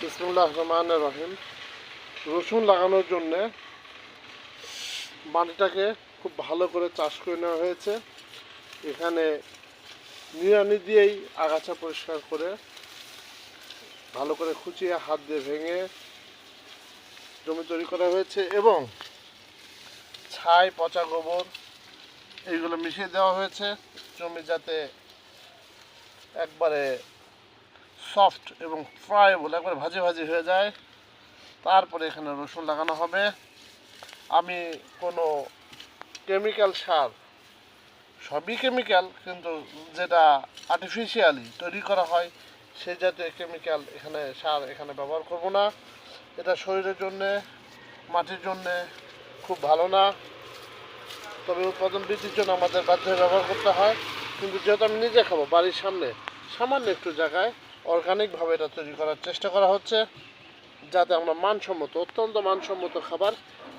বিসমুল্লাহ রহমান রহিম। রসুন লাগানোর জন্যে মাটিটাকে খুব ভালো করে চাষ করে নেওয়া হয়েছে। এখানে নিড়ানি দিয়েই আগাছা পরিষ্কার করে ভালো করে খুঁচিয়ে হাত দিয়ে ভেঙে জমি তৈরি করা হয়েছে এবং ছাই, পচা গোবর এইগুলো মিশিয়ে দেওয়া হয়েছে। জমি যাতে একবারে সফট এবং ফ্রাইবল একবার ভাজি ভাজি হয়ে যায়। তারপরে এখানে রসুন লাগানো হবে। আমি কোনো কেমিক্যাল সার, সবই কেমিক্যাল কিন্তু যেটা আর্টিফিশিয়ালি তৈরি করা হয়, সেই জাতীয় কেমিক্যাল এখানে সার এখানে ব্যবহার করব না। এটা শরীরের জন্যে, মাটির জন্যে খুব ভালো না। তবে উৎপাদন বৃদ্ধির জন্য আমাদের বাধ্য ব্যবহার করতে হয়। কিন্তু যেহেতু আমি নিজে খাব বাড়ির সামনে, সামান্য একটু জায়গায় অর্গানিকভাবে এটা তৈরি করার চেষ্টা করা হচ্ছে, যাতে আমরা মানসম্মত, অত্যন্ত মানসম্মত খাবার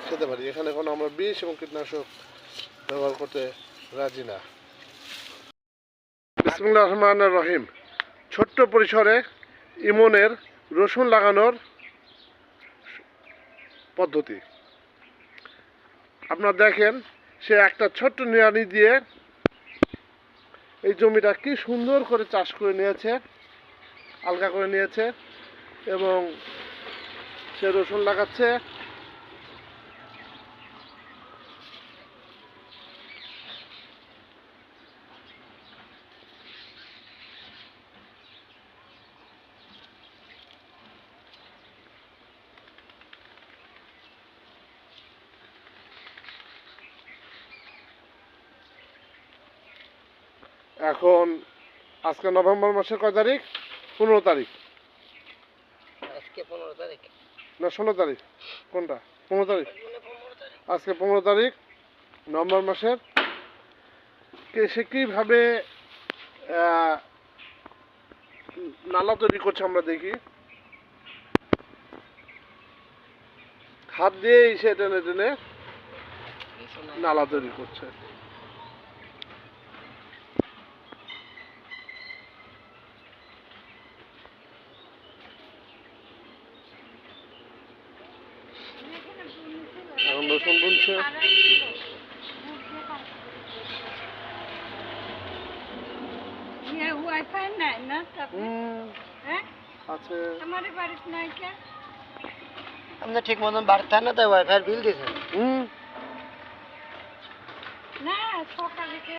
খেতে পারি। এখানে কোনো আমরা বিষ এবং কীটনাশক ব্যবহার করতে রাজি না। বিসমুল্লাহ রহমান রহিম। ছোট্ট পরিসরে ইমনের রসুন লাগানোর পদ্ধতি। আপনারা দেখেন, সে একটা ছোট্ট নিড়ানি দিয়ে এই জমিটা কি সুন্দর করে চাষ করে নিয়েছে। আলগা করে নিয়েছে এবং সে রসুন লাগাচ্ছে। এখন আজকে নভেম্বর মাসের কয় তারিখ? পনেরো তারিখ। আজকে পনেরো তারিখ। না ষোলো তারিখ। কোনটা? পনেরো তারিখ? মানে পনেরো তারিখ। আজকে পনেরো তারিখ নভেম্বর মাসের। কে সে কীভাবে নালা তৈরি করছে আমরা দেখি। হাত দিয়েই সে টেনে টেনে নালা তৈরি করছে। এখন রসুন বুনছে। আছে। আমার ঠিক মতন বাড়তে না তাই ওয়াইফাই বিল দিয়েছে হুম। না সকালে